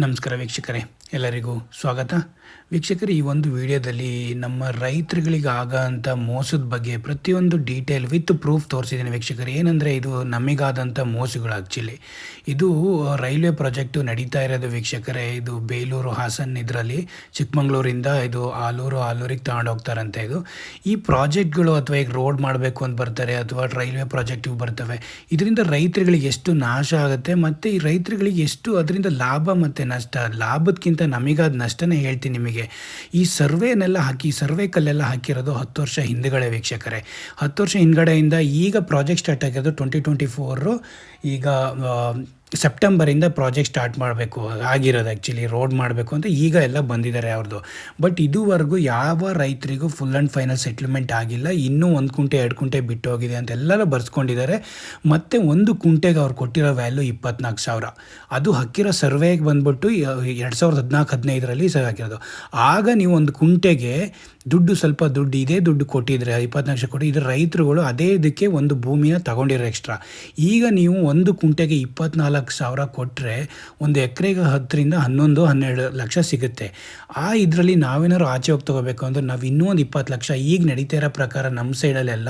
ನಮಸ್ಕಾರ ವೀಕ್ಷಕರೇ, ಎಲ್ಲರಿಗೂ ಸ್ವಾಗತ. ವೀಕ್ಷಕರೇ, ಈ ಒಂದು ವಿಡಿಯೋದಲ್ಲಿ ನಮ್ಮ ರೈತರುಗಳಿಗೆ ಆಗೋಂಥ ಮೋಸದ ಬಗ್ಗೆ ಪ್ರತಿಯೊಂದು ಡೀಟೇಲ್ ವಿತ್ ಪ್ರೂಫ್ ತೋರಿಸಿದ್ದೀನಿ ವೀಕ್ಷಕರು. ಏನಂದರೆ, ಇದು ನಮಗಾದಂಥ ಮೋಸಗಳು ಆ್ಯಕ್ಚುಲಿ ಇದು ರೈಲ್ವೆ ಪ್ರಾಜೆಕ್ಟು ನಡೀತಾ ಇರೋದು ವೀಕ್ಷಕರೇ, ಇದು ಬೇಲೂರು ಹಾಸನ್ ಇದರಲ್ಲಿ. ಚಿಕ್ಕಮಂಗ್ಳೂರಿಂದ ಇದು ಆಲೂರು, ಆಲೂರಿಗೆ ತಗೊಂಡು ಹೋಗ್ತಾರಂತೆ ಇದು. ಈ ಪ್ರಾಜೆಕ್ಟ್ಗಳು ಅಥವಾ ಈಗ ರೋಡ್ ಮಾಡಬೇಕು ಅಂತ ಬರ್ತಾರೆ, ಅಥವಾ ರೈಲ್ವೆ ಪ್ರಾಜೆಕ್ಟಿಗೆ ಬರ್ತವೆ, ಇದರಿಂದ ರೈತರುಗಳಿಗೆ ಎಷ್ಟು ನಾಶ ಆಗುತ್ತೆ, ಮತ್ತು ಈ ರೈತರುಗಳಿಗೆ ಎಷ್ಟು ಅದರಿಂದ ಲಾಭ ಮತ್ತು ನಷ್ಟ ಲಾಭದಕ್ಕಿಂತ ನಮಗಾದ ನಷ್ಟನೇ ಹೇಳ್ತೀನಿ ನಿಮಗೆ. ಈ ಸರ್ವೇನೆಲ್ಲ ಹಾಕಿ ಸರ್ವೆ ಕಲ್ಲೆಲ್ಲ ಹಾಕಿರೋದು ಹತ್ತು ವರ್ಷ ಹಿಂದುಗಡೆ ವೀಕ್ಷಕರೇ. ಹತ್ತು ವರ್ಷ ಹಿಂದ್ಗಡೆಯಿಂದ ಈಗ ಪ್ರಾಜೆಕ್ಟ್ ಸ್ಟಾರ್ಟ್ ಆಗಿರೋದು ಟ್ವೆಂಟಿ ಟ್ವೆಂಟಿ ಫೋರು ಈಗ ಸೆಪ್ಟೆಂಬರಿಂದ ಪ್ರಾಜೆಕ್ಟ್ ಸ್ಟಾರ್ಟ್ ಮಾಡಬೇಕು, ಆಗಿರೋದು ಆ್ಯಕ್ಚುಲಿ ರೋಡ್ ಮಾಡಬೇಕು ಅಂತ ಈಗ ಎಲ್ಲ ಬಂದಿದ್ದಾರೆ ಅವ್ರದ್ದು ಬಟ್ ಇದುವರೆಗೂ ಯಾವ ರೈತರಿಗೂ ಫುಲ್ ಆ್ಯಂಡ್ ಫೈನಲ್ ಸೆಟ್ಲ್ಮೆಂಟ್ ಆಗಿಲ್ಲ. ಇನ್ನೂ ಒಂದು ಕುಂಟೆ, ಎರಡು ಕುಂಟೆ ಬಿಟ್ಟು ಹೋಗಿದೆ ಅಂತ ಎಲ್ಲರೂ ಬರ್ಸ್ಕೊಂಡಿದ್ದಾರೆ. ಮತ್ತು ಒಂದು ಕುಂಟೆಗೆ ಅವ್ರು ಕೊಟ್ಟಿರೋ ವ್ಯಾಲ್ಯೂ ಇಪ್ಪತ್ನಾಲ್ಕು ಸಾವಿರ. ಅದು ಹಾಕಿರೋ ಸರ್ವೆಗೆ ಬಂದ್ಬಿಟ್ಟು, ಎರಡು ಸಾವಿರದ ಹದಿನಾಲ್ಕು, ಹದಿನೈದರಲ್ಲಿ ಸರ್ ಹಾಕಿರೋದು. ಆಗ ನೀವು ಒಂದು ಕುಂಟೆಗೆ ದುಡ್ಡು ಸ್ವಲ್ಪ ದುಡ್ಡು ಇದೇ, ದುಡ್ಡು ಕೊಟ್ಟಿದ್ರೆ ಇಪ್ಪತ್ತು ಲಕ್ಷ ಕೊಟ್ಟು, ಇದ್ರ ರೈತರುಗಳು ಅದೇ ಇದಕ್ಕೆ ಒಂದು ಭೂಮಿನ ತಗೊಂಡಿರೋ ಎಕ್ಸ್ಟ್ರಾ ಈಗ ನೀವು ಒಂದು ಕುಂಟೆಗೆ ಇಪ್ಪತ್ನಾಲ್ಕು ಸಾವಿರ ಕೊಟ್ಟರೆ ಒಂದು ಎಕರೆಗೆ ಹತ್ತರಿಂದ ಹನ್ನೊಂದು, ಹನ್ನೆರಡು ಲಕ್ಷ ಸಿಗುತ್ತೆ. ಆ ಇದರಲ್ಲಿ ನಾವೇನಾದ್ರು ಆಚೆ ಹೋಗಿ ತೊಗೋಬೇಕು ಅಂದ್ರೆ ನಾವು ಇನ್ನೂ ಒಂದು ಇಪ್ಪತ್ತು ಲಕ್ಷ. ಈಗ ನಡೀತಾ ಇರೋ ಪ್ರಕಾರ ನಮ್ಮ ಸೈಡಲ್ಲೆಲ್ಲ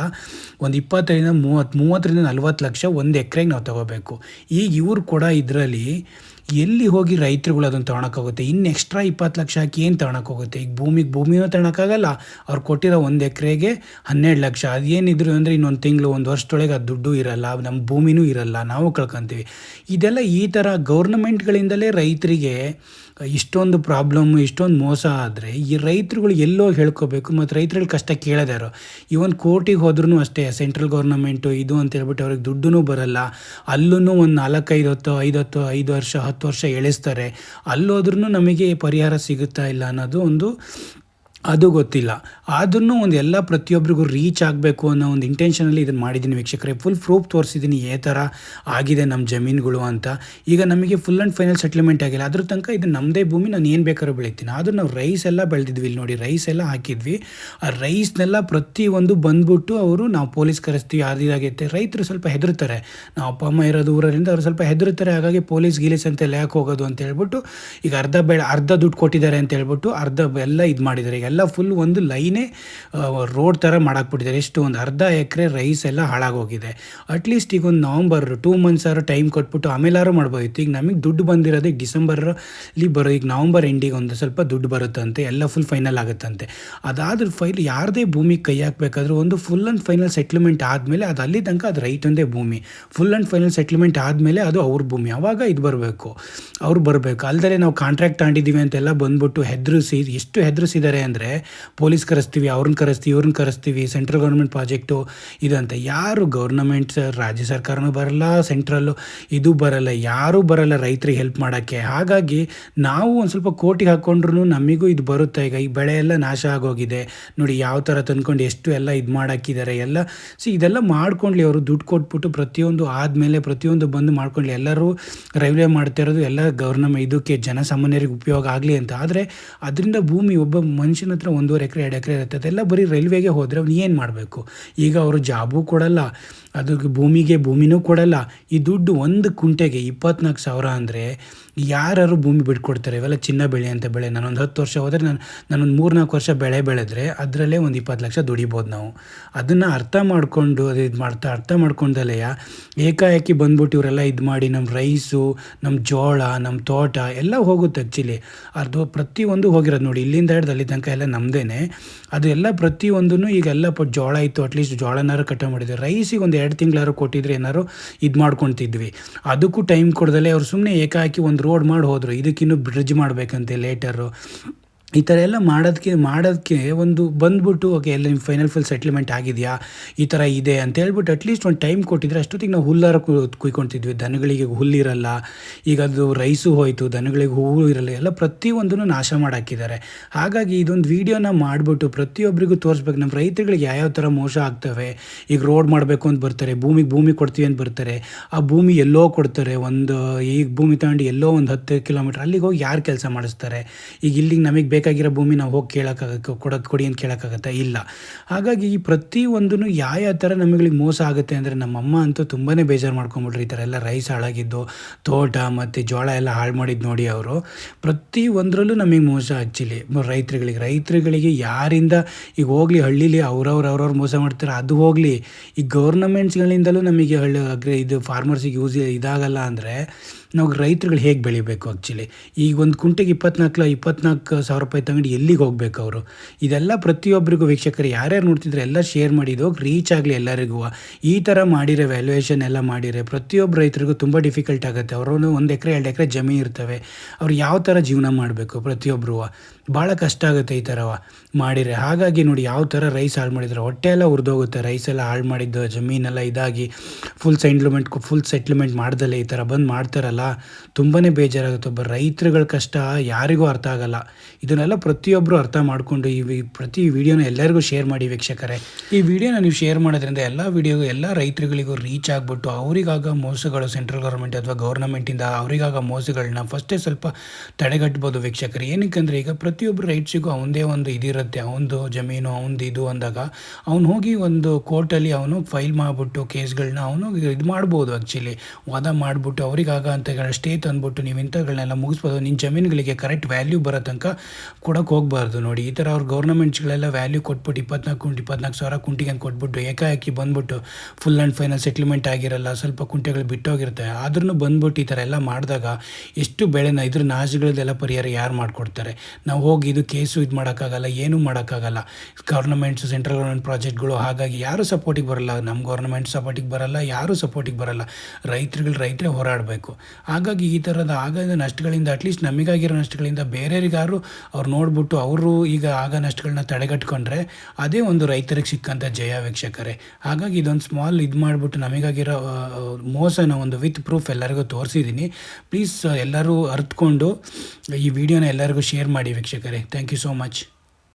ಒಂದು ಇಪ್ಪತ್ತರಿಂದ ಮೂವತ್ತು, ಮೂವತ್ತರಿಂದ ನಲ್ವತ್ತು ಲಕ್ಷ ಒಂದು ಎಕರೆಗೆ ನಾವು ತೊಗೋಬೇಕು. ಈಗ ಇವರು ಕೂಡ ಇದರಲ್ಲಿ ಎಲ್ಲಿ ಹೋಗಿ ರೈತರುಗಳು ಅದನ್ನು ತೊಗೊಳಕ್ಕಾಗುತ್ತೆ ಇನ್ನು ಎಕ್ಸ್ಟ್ರಾ ಇಪ್ಪತ್ತು ಲಕ್ಷ ಹಾಕಿ ಏನು ತಗೊಳಕ್ಕೋಗುತ್ತೆ ಈಗ ಭೂಮಿಗೆ, ಭೂಮಿನೂ ತಗೊಳಕ್ಕಾಗಲ್ಲ. ಅವ್ರು ಕೊಟ್ಟಿರೋ ಒಂದು ಎಕರೆಗೆ ಹನ್ನೆರಡು ಲಕ್ಷ. ಅದೇನಿದ್ರು ಅಂದರೆ ಇನ್ನೊಂದು ತಿಂಗಳು, ಒಂದು ವರ್ಷದೊಳಗೆ ಅದು ದುಡ್ಡು ಇರಲ್ಲ. ನಮ್ಮ ಭೂಮಿನೂ ಇರಲ್ಲ. ನಾವು ಕಳ್ಕೊತೀವಿ. ಇದೆಲ್ಲ ಈ ಥರ ಗೌರ್ನಮೆಂಟ್ಗಳಿಂದಲೇ ರೈತರಿಗೆ ಇಷ್ಟೊಂದು ಪ್ರಾಬ್ಲಮ್ಮು ಇಷ್ಟೊಂದು ಮೋಸ ಆದರೆ ಈ ರೈತರುಗಳು ಎಲ್ಲೋ ಹೇಳ್ಕೋಬೇಕು ಮತ್ತು ರೈತರಲ್ಲಿ ಕಷ್ಟ ಕೇಳೋದ್ಯಾರು ಇವನ್ ಕೋರ್ಟಿಗೆ ಹೋದ್ರೂ ಅಷ್ಟೇ ಸೆಂಟ್ರಲ್ ಗೌರ್ನಮೆಂಟು ಇದು ಅಂತ ಹೇಳ್ಬಿಟ್ಟು ಅವ್ರಿಗೆ ದುಡ್ಡು ಬರಲ್ಲ. ಅಲ್ಲೂ ಒಂದು ನಾಲ್ಕೈದು ಹೊತ್ತು, ಐದು ಹತ್ತು, ಐದು ವರ್ಷ, ಹತ್ತು ವರ್ಷ ಎಳೆಸ್ತಾರೆ. ಅಲ್ಲೋದ್ರೂ ನಮಗೆ ಪರಿಹಾರ ಸಿಗುತ್ತಾ ಇಲ್ಲ ಅನ್ನೋದು ಒಂದು ಅದು ಗೊತ್ತಿಲ್ಲ. ಆದ್ರೂ ಒಂದು ಎಲ್ಲ ಪ್ರತಿಯೊಬ್ಬರಿಗೂ ರೀಚ್ ಆಗಬೇಕು ಅನ್ನೋ ಒಂದು ಇಂಟೆನ್ಷನಲ್ಲಿ ಇದನ್ನು ಮಾಡಿದ್ದೀನಿ ವೀಕ್ಷಕರೇ. ಫುಲ್ ಪ್ರೂಫ್ ತೋರಿಸಿದ್ದೀನಿ ಏ ಥರ ಆಗಿದೆ ನಮ್ಮ ಜಮೀನುಗಳು ಅಂತ. ಈಗ ನಮಗೆ ಫುಲ್ ಆ್ಯಂಡ್ ಫೈನಲ್ ಸೆಟ್ಲ್ಮೆಂಟ್ ಆಗಿಲ್ಲ. ಅದ್ರ ತನಕ ಇದು ನಮ್ಮದೇ ಭೂಮಿ, ನಾನು ಏನು ಬೇಕಾದ್ರೂ ಬೆಳಿತೀನಿ. ಆದರೂ ನಾವು ರೈಸ್ ಎಲ್ಲ ಬೆಳೆದಿದ್ವಿ ಇಲ್ಲಿ ನೋಡಿ ರೈಸ್ ಎಲ್ಲ ಹಾಕಿದ್ವಿ. ಆ ರೈಸ್ನೆಲ್ಲ ಪ್ರತಿಯೊಂದು ಬಂದ್ಬಿಟ್ಟು ಅವರು ನಾವು ಪೊಲೀಸ್ ಕರೆಸ್ತೀವಿ ಅದು ಇದಾಗೈತೆ. ರೈತರು ಸ್ವಲ್ಪ ಹೆದರ್ತಾರೆ ನಾವು ಅಪ್ಪ, ಅಮ್ಮ ಇರೋದು ಊರರಿಂದ ಅವರು ಸ್ವಲ್ಪ ಹೆದರ್ತಾರೆ ಹಾಗಾಗಿ ಪೊಲೀಸ್ ಗೀಲೀಸ್ ಅಂತ ಎಲ್ಲ ಯಾಕೆ ಹೋಗೋದು ಅಂತ ಹೇಳ್ಬಿಟ್ಟು ಈಗ ಅರ್ಧ ಬೆಳೆ, ಅರ್ಧ ದುಡ್ಡು ಕೊಟ್ಟಿದ್ದಾರೆ ಅಂತ ಹೇಳ್ಬಿಟ್ಟು ಅರ್ಧ ಎಲ್ಲ ಇದು ಮಾಡಿದ್ದಾರೆ. ಈಗ ಎಲ್ಲ ಫುಲ್ ಒಂದು ಲೈನೇ ರೋಡ್ ಥರ ಮಾಡಾಕ್ಬಿಟ್ಟಿದ್ದಾರೆ. ಎಷ್ಟು ಒಂದು ಅರ್ಧ ಎಕರೆ ರೈಸ್ ಎಲ್ಲ ಹಾಳಾಗೋಗಿದೆ. ಅಟ್ಲೀಸ್ಟ್ ಈಗ ಒಂದು ನವಂಬರ್ ಟೂ ಮಂತ್ಸ್ ಆರು ಟೈಮ್ ಕೊಟ್ಬಿಟ್ಟು ಆಮೇಲಾರು ಮಾಡ್ಬೋದಿತ್ತು ಈಗ ನಮಗೆ ದುಡ್ಡು ಬಂದಿರೋದು ಈಗ ಡಿಸೆಂಬರಲ್ಲಿ ಬರೋ, ಈಗ ನವಂಬರ್ ಎಂಡಿಗೆ ಒಂದು ಸ್ವಲ್ಪ ದುಡ್ಡು ಬರುತ್ತಂತೆ. ಎಲ್ಲ ಫುಲ್ ಫೈನಲ್ ಆಗುತ್ತಂತೆ. ಅದಾದ್ರ ಫೈಲ್ ಯಾರದೇ ಭೂಮಿಗೆ ಕೈ ಹಾಕಬೇಕಾದ್ರೂ ಒಂದು ಫುಲ್ ಆ್ಯಂಡ್ ಫೈನಲ್ ಸೆಟ್ಲ್ಮೆಂಟ್ ಆದಮೇಲೆ ಅದು ಅಲ್ಲಿ ತನಕ ಅದು ರೈಟ್ ಒಂದೇ ಭೂಮಿ. ಫುಲ್ ಆ್ಯಂಡ್ ಫೈನಲ್ ಸೆಟ್ಲ್ಮೆಂಟ್ ಆದಮೇಲೆ ಅದು ಅವ್ರ ಭೂಮಿ. ಅವಾಗ ಇದು ಬರಬೇಕು. ಅವ್ರು ಬರಬೇಕು. ಅಲ್ಲದೆ ನಾವು ಕಾಂಟ್ರಾಕ್ಟ್ ತಗೊಂಡಿದ್ದೀವಿ ಅಂತೆಲ್ಲ ಬಂದ್ಬಿಟ್ಟು ಹೆದರಿಸಿ, ಎಷ್ಟು ಹೆದ್ರಿಸಿದ್ದಾರೆ ಅಂದರೆ ಪೊಲೀಸ್ ಕರೆಸ್ತೀವಿ ಅವ್ರನ್ನ ಕರೆಸ್ತೀವಿ ಇವ್ರನ್ನ ಕರೆಸ್ತೀವಿ, ಸೆಂಟ್ರಲ್ ಗೌರ್ಮೆಂಟ್ ಪ್ರಾಜೆಕ್ಟು ಇದಂತ. ಯಾರು ಗೌರ್ನಮೆಂಟ್ ರಾಜ್ಯ ಸರ್ಕಾರನೂ ಬರಲ್ಲ, ಸೆಂಟ್ರಲ್ಲು ಇದು ಬರಲ್ಲ, ಯಾರೂ ಬರಲ್ಲ ರೈತರಿಗೆ ಹೆಲ್ಪ್ ಮಾಡೋಕ್ಕೆ. ಹಾಗಾಗಿ ನಾವು ಒಂದು ಸ್ವಲ್ಪ ಕೋಟಿಗೆ ಹಾಕ್ಕೊಂಡ್ರು ನಮಗೂ ಇದು ಬರುತ್ತೆ. ಈಗ ಈ ಬೆಳೆ ಎಲ್ಲ ನಾಶ ಆಗೋಗಿದೆ. ನೋಡಿ ಯಾವ ಥರ ತಂದ್ಕೊಂಡು ಎಷ್ಟು ಎಲ್ಲ ಇದು ಮಾಡಾಕಿದ್ದಾರೆ ಎಲ್ಲ ಸೊ ಇದೆಲ್ಲ ಮಾಡ್ಕೊಂಡ್ಲಿ ಅವರು ದುಡ್ಡು ಕೊಟ್ಬಿಟ್ಟು ಪ್ರತಿಯೊಂದು ಆದಮೇಲೆ ಪ್ರತಿಯೊಂದು ಬಂದು ಮಾಡ್ಕೊಂಡ್ಲಿ. ಎಲ್ಲರೂ ರೈಲ್ವೆ ಮಾಡ್ತಾ ಇರೋದು ಎಲ್ಲ ಗೌರ್ನಮೆಂಟ್ ಇದಕ್ಕೆ ಜನಸಾಮಾನ್ಯರಿಗೆ ಉಪಯೋಗ ಆಗಲಿ ಅಂತ. ಆದರೆ ಅದರಿಂದ ಭೂಮಿ ಒಬ್ಬ ಮನುಷ್ಯನ ಹತ್ರ ಒಂದೂವರೆ ಎಕರೆ, ಎರಡು ಎಕರೆ ಇರುತ್ತೆ. ಅದೆಲ್ಲ ಬರೀ ರೈಲ್ವೆಗೆ ಹೋದರೆ ಅವ್ನು ಏನು ಮಾಡಬೇಕು? ಈಗ ಅವರು ಜಾಬು ಕೊಡಲ್ಲ ಅದಕ್ಕೆ ಭೂಮಿಗೆ ಭೂಮಿನೂ ಕೊಡಲ್ಲ. ಈ ದುಡ್ಡು ಒಂದು ಕುಂಟೆಗೆ ಇಪ್ಪತ್ನಾಲ್ಕು ಸಾವಿರ ಅಂದರೆ ಯಾರು ಭೂಮಿ ಬಿಟ್ಕೊಡ್ತಾರೆ. ಇವೆಲ್ಲ ಚಿನ್ನ ಬೆಳೆ ಅಂತ ಬೆಳೆ. ನಾನೊಂದು ಹತ್ತು ವರ್ಷ ಹೋದರೆ ನಾನು, ನಾನೊಂದು ಮೂರ್ನಾಲ್ಕು ವರ್ಷ ಬೆಳೆ ಬೆಳೆದ್ರೆ ಅದರಲ್ಲೇ ಒಂದು ಇಪ್ಪತ್ತು ಲಕ್ಷ ದುಡಿಬೋದು ನಾವು. ಅದನ್ನು ಅರ್ಥ ಮಾಡಿಕೊಂಡು, ಅದು ಇದು ಮಾಡ್ತಾ, ಅರ್ಥ ಮಾಡ್ಕೊಂಡಲೆಯ ಏಕಾಏಕಿ ಬಂದ್ಬಿಟ್ಟು ಇವರೆಲ್ಲ ಇದು ಮಾಡಿ ನಮ್ಮ ರೈಸು ನಮ್ಮ ಜೋಳ ನಮ್ಮ ತೋಟ ಎಲ್ಲ ಹೋಗುತ್ತೆ ಆ್ಯಕ್ಚುಲಿ ಅದು ಪ್ರತಿಯೊಂದು ಹೋಗಿರೋದು ನೋಡಿ. ಇಲ್ಲಿಂದ ಹಿಡ್ದು ಅಲ್ಲಿ ತನಕ ಎಲ್ಲ ನಮ್ಮದೇನೆ ಅದು ಎಲ್ಲ ಪ್ರತಿಯೊಂದೂ ಈಗ ಎಲ್ಲ ಪ ಜೋಳ ಇತ್ತು ಅಟ್ಲೀಸ್ಟ್ ಜೋಳನಾರು ಕಟ ಮಾಡಿದ್ವಿ. ರೈಸಿಗೆ ಒಂದು ಎರಡು ತಿಂಗಳಾರು ಕೊಟ್ಟಿದ್ರೆ ಏನಾರು ಇದು ಮಾಡ್ಕೊತಿದ್ವಿ. ಅದಕ್ಕೂ ಟೈಮ್ ಕೊಡ್ದಲೆ ಅವ್ರು ಸುಮ್ಮನೆ ಏಕಾಕಿ ಒಂದು ರೋಡ್ ಮಾಡಿ ಹೋದರು ಇದಕ್ಕಿನ್ನೂ ಬ್ರಿಡ್ಜ್ ಮಾಡಬೇಕಂತೆ ಲೇಟರು ಈ ಥರ ಎಲ್ಲ ಮಾಡೋದಕ್ಕೆ ಮಾಡೋದಕ್ಕೆ ಒಂದು ಬಂದ್ಬಿಟ್ಟು, ಓಕೆ, ಎಲ್ಲ ನಿಮ್ಮ ಫೈನಲ್ ಫುಲ್ ಸೆಟ್ಲ್ಮೆಂಟ್ ಆಗಿದೆಯಾ? ಈ ಥರ ಇದೆ ಅಂತ ಹೇಳ್ಬಿಟ್ಟು ಅಟ್ಲೀಸ್ಟ್ ಒಂದು ಟೈಮ್ ಕೊಟ್ಟಿದ್ರೆ ಅಷ್ಟೊತ್ತಿಗೆ ನಾವು ಹುಲ್ಲಾರ ಕುಯ್ಕೊಳ್ತಿದ್ವಿ ದನಗಳಿಗೆ ಹುಲ್ಲಿರಲ್ಲ ಈಗ ಅದು ರೈಸು ಹೋಯಿತು, ದನಗಳಿಗೆ ಹೂವು ಇರಲ್ಲ, ಎಲ್ಲ ಪ್ರತಿಯೊಂದನ್ನು ನಾಶ ಮಾಡಾಕಿದ್ದಾರೆ. ಹಾಗಾಗಿ ಇದೊಂದು ವೀಡಿಯೋನ ಮಾಡಿಬಿಟ್ಟು ಪ್ರತಿಯೊಬ್ಬರಿಗೂ ತೋರಿಸ್ಬೇಕು. ನಮ್ಮ ರೈತರುಗಳಿಗೆ ಯಾವ್ಯಾವ ಥರ ಮೋಸ ಆಗ್ತವೆ? ಈಗ ರೋಡ್ ಮಾಡಬೇಕು ಅಂತ ಬರ್ತಾರೆ, ಭೂಮಿಗೆ ಭೂಮಿ ಕೊಡ್ತೀವಿ ಅಂತ ಬರ್ತಾರೆ. ಆ ಭೂಮಿ ಎಲ್ಲೋ ಕೊಡ್ತಾರೆ, ಒಂದು ಈಗ ಭೂಮಿ ತಗೊಂಡು ಎಲ್ಲೋ ಒಂದು ಹತ್ತು ಕಿಲೋಮೀಟ್ರ್ ಅಲ್ಲಿಗೆ ಹೋಗಿ ಯಾರು ಕೆಲಸ ಮಾಡಿಸ್ತಾರೆ? ಈಗ ಇಲ್ಲಿಗೆ ನಮಗೆ ಬೇಕಾಗಿರೋ ಭೂಮಿ ನಾವು ಹೋಗಿ ಕೇಳೋಕ್ಕಾಗ ಕೊಡ, ಕೊಡಿ ಅಂತ ಕೇಳೋಕ್ಕಾಗತ್ತೆ? ಇಲ್ಲ. ಹಾಗಾಗಿ ಈ ಪ್ರತಿಯೊಂದೂ ಯಾವ ಯಾವ ಥರ ನಮಗಳಿಗೆ ಮೋಸ ಆಗುತ್ತೆ ಅಂದರೆ ನಮ್ಮಮ್ಮ ಅಂತೂ ತುಂಬಾ ಬೇಜಾರು ಮಾಡ್ಕೊಂಬಿಟ್ರು ಈ ಥರ ಎಲ್ಲ ರೈಸ್ ಹಾಳಾಗಿದ್ದು, ತೋಟ ಮತ್ತು ಜೋಳ ಎಲ್ಲ ಹಾಳು ಮಾಡಿದ್ದು ನೋಡಿ ಅವರು. ಪ್ರತಿ ಒಂದರಲ್ಲೂ ನಮಗೆ ಮೋಸ ಆ್ಯಕ್ಚುಲಿ ರೈತರುಗಳಿಗೆ ರೈತರುಗಳಿಗೆ ಯಾರಿಂದ ಈಗ ಹೋಗಲಿ ಹಳ್ಳಿಲಿ ಅವ್ರವ್ರು ಅವ್ರವ್ರು ಮೋಸ ಮಾಡ್ತಾರೆ, ಅದು ಹೋಗಲಿ. ಈ ಗೌರ್ನಮೆಂಟ್ಸ್ಗಳಿಂದಲೂ ನಮಗೆ ಹಳ್ಳಿ, ಅಗ್ರಿ, ಇದು ಫಾರ್ಮರ್ಸಿಗೆ ಯೂಸ್ ಇದಾಗಲ್ಲ ಅಂದರೆ ನಾವು ರೈತರುಗಳು ಹೇಗೆ ಬೆಳಿಬೇಕು ಆ್ಯಕ್ಚುಲಿ ಈಗ ಒಂದು ಕುಂಟೆಗೆ ಇಪ್ಪತ್ನಾಲ್ಕು ಇಪ್ಪತ್ನಾಲ್ಕು ಸಾವಿರ ರೂಪಾಯಿ ತಗೊಂಡು ಎಲ್ಲಿಗೆ ಹೋಗ್ಬೇಕು ಅವರು? ಇದೆಲ್ಲ ಪ್ರತಿಯೊಬ್ಬರಿಗೂ ವೀಕ್ಷಕರು ಯಾರ್ಯಾರು ನೋಡ್ತಿದ್ರೆ ಎಲ್ಲ ಶೇರ್ ಮಾಡಿ ಇದು ರೀಚ್ ಆಗಲಿ ಎಲ್ಲರಿಗೂ. ಈ ಥರ ಮಾಡಿರೋ ವ್ಯಾಲ್ಯೂಯೇಷನ್ ಎಲ್ಲ ಮಾಡಿರೆ ಪ್ರತಿಯೊಬ್ಬ ರೈತರಿಗೂ ತುಂಬ ಡಿಫಿಕಲ್ಟ್ ಆಗುತ್ತೆ. ಅವರು ಒಂದು ಎಕರೆ, ಎರಡು ಎಕರೆ ಜಮೀನು ಇರ್ತವೆ. ಅವ್ರು ಯಾವ ಥರ ಜೀವನ ಮಾಡಬೇಕು ಪ್ರತಿಯೊಬ್ಬರು ಭಾಳ ಕಷ್ಟ ಆಗುತ್ತೆ ಈ ಥರವ ಮಾಡಿರೆ ಹಾಗಾಗಿ ನೋಡಿ ಯಾವ ಥರ ರೈಸ್ ಹಾಳು ಮಾಡಿದ್ರೆ. ಹೊಟ್ಟೆ ಎಲ್ಲ ಉರಿದೋಗುತ್ತೆ. ರೈಸ್ ಎಲ್ಲ ಹಾಳು ಮಾಡಿದ್ದು, ಜಮೀನೆಲ್ಲ ಇದಾಗಿ ಫುಲ್ ಸೆಟ್ಲ್ಮೆಂಟ್ ಫುಲ್ ಸೆಟ್ಲ್ಮೆಂಟ್ ಮಾಡ್ದಲ್ಲೇ ಈ ಥರ ಬಂದು ಮಾಡ್ತಾರಲ್ಲ. ತುಂಬಾ ಬೇಜಾರಾಗುತ್ತೆ. ಒಬ್ಬ ರೈತರುಗಳ ಕಷ್ಟ ಯಾರಿಗೂ ಅರ್ಥ ಆಗಲ್ಲ. ಇದನ್ನೆಲ್ಲ ಪ್ರತಿಯೊಬ್ಬರು ಅರ್ಥ ಮಾಡಿಕೊಂಡು ಈ ಪ್ರತಿ ವಿಡಿಯೋನ ಎಲ್ಲರಿಗೂ ಶೇರ್ ಮಾಡಿ ವೀಕ್ಷಕರೇ. ಈ ವಿಡಿಯೋನ ನೀವು ಶೇರ್ ಮಾಡೋದ್ರಿಂದ ಎಲ್ಲ ವಿಡಿಯೋಗೂ, ಎಲ್ಲ ರೈತರುಗಳಿಗೂ ರೀಚ್ ಆಗಿಬಿಟ್ಟು ಅವರಿಗಾಗ ಮೋಸಗಳು ಸೆಂಟ್ರಲ್ ಗೌರ್ಮೆಂಟ್ ಅಥವಾ ಗೌರ್ನಮೆಂಟಿಂದ ಅವರಿಗಾಗ ಮೋಸಗಳನ್ನ ಫಸ್ಟೇ ಸ್ವಲ್ಪ ತಡೆಗಟ್ಬೋದು ವೀಕ್ಷಕರು. ಏನಕ್ಕಂದರೆ ಈಗ ಪ್ರತಿಯೊಬ್ಬರು ರೈಟ್ಸಿಗೂ ಅವನದೇ ಒಂದು ಇದಿರುತ್ತೆ. ಅವನದು ಜಮೀನು, ಅವನದು ಇದು ಅಂದಾಗ ಅವ್ನು ಹೋಗಿ ಒಂದು ಕೋರ್ಟಲ್ಲಿ ಅವನು ಫೈಲ್ ಮಾಡಿಬಿಟ್ಟು ಕೇಸ್ಗಳನ್ನ ಅವನು ಇದು ಮಾಡ್ಬೋದು ಆ್ಯಕ್ಚುಲಿ ವಾದ ಮಾಡಿಬಿಟ್ಟು ಅವರಿಗಾಗ ಅಂತ ಸ್ಟೇ ತಂದ್ಬಿಟ್ಟು ನೀವು ಇಂಥಗಳನ್ನೆಲ್ಲ ಮುಗಿಸ್ಬೋದು ನಿಮ್ಮ ಜಮೀನುಗಳಿಗೆ ಕರೆಕ್ಟ್ ವ್ಯಾಲ್ಯೂ ಬರೋ ತನಕ ಕೊಡೋಕೆ ಹೋಗಬಾರ್ದು ನೋಡಿ. ಈ ಥರ ಅವ್ರು ಗೌರ್ಮೆಂಟ್ಸ್ಗಳೆಲ್ಲ ವ್ಯಾಲ್ಯೂ ಕೊಟ್ಬಿಟ್ಟು ಇಪ್ಪತ್ನಾಲ್ಕು ಕುಂಟು ಇಪ್ಪತ್ನಾಲ್ಕು ಸಾವಿರ ಕುಂಟಿಗೆ ಅಂತ ಕೊಟ್ಬಿಟ್ಟು ಏಕಾಏಕಿ ಬಂದ್ಬಿಟ್ಟು ಫುಲ್ ಆ್ಯಂಡ್ ಫೈನಲ್ ಸೆಟ್ಲ್ಮೆಂಟ್ ಆಗಿರಲ್ಲ, ಸ್ವಲ್ಪ ಕುಂಟೆಗಳು ಬಿಟ್ಟೋಗಿರುತ್ತೆ. ಆದ್ರೂ ಬಂದ್ಬಿಟ್ಟು ಈ ಥರ ಎಲ್ಲ ಮಾಡಿದಾಗ ಎಷ್ಟು ಬೆಳೆನ ಇದ್ರ ನಾಶಗಳದೆಲ್ಲ ಪರಿಹಾರ ಯಾರು ಮಾಡಿಕೊಡ್ತಾರೆ? ನಾವು ಹೋಗಿ ಇದು ಕೇಸು ಇದು ಮಾಡೋಕ್ಕಾಗಲ್ಲ, ಏನೂ ಮಾಡೋಕ್ಕಾಗಲ್ಲ. ಗೌರ್ನಮೆಂಟ್ಸು ಸೆಂಟ್ರಲ್ ಗೌರ್ಮೆಂಟ್ ಪ್ರಾಜೆಕ್ಟ್ಗಳು ಹಾಗಾಗಿ ಯಾರು ಸಪೋರ್ಟಿಗೆ ಬರಲ್ಲ. ನಮ್ಮ ಗೌರ್ಮೆಂಟ್ ಸಪೋರ್ಟಿಗೆ ಬರಲ್ಲ, ಯಾರೂ ಸಪೋರ್ಟಿಗೆ ಬರಲ್ಲ. ರೈತರುಗಳು ರೈತರೇ ಹೋರಾಡಬೇಕು. ಹಾಗಾಗಿ ಈ ಥರದ ಆಗದ ನಷ್ಟಗಳಿಂದ ಅಟ್ಲೀಸ್ಟ್ ನಮಗಾಗಿರೋ ನಷ್ಟಗಳಿಂದ ಬೇರೆಯವ್ರಿಗಾರು ಅವ್ರು ನೋಡ್ಬಿಟ್ಟು ಅವರು ಈಗ ಆಗ ನಷ್ಟಗಳನ್ನ ತಡೆಗಟ್ಕೊಂಡ್ರೆ ಅದೇ ಒಂದು ರೈತರಿಗೆ ಸಿಕ್ಕಂಥ ಜಯ ವೀಕ್ಷಕರೇ. ಹಾಗಾಗಿ ಇದೊಂದು ಸ್ಮಾಲ್ ಇದು ಮಾಡಿಬಿಟ್ಟು ನಮಗಾಗಿರೋ ಮೋಸನ ಒಂದು ವಿತ್ ಪ್ರೂಫ್ ಎಲ್ಲರಿಗೂ ತೋರಿಸಿದ್ದೀನಿ. ಪ್ಲೀಸ್ ಎಲ್ಲರೂ ಅರ್ತ್ಕೊಂಡು ಈ ವಿಡಿಯೋನ ಎಲ್ಲರಿಗೂ ಶೇರ್ ಮಾಡಿ ವೀಕ್ಷಕರೇ. Thank you so much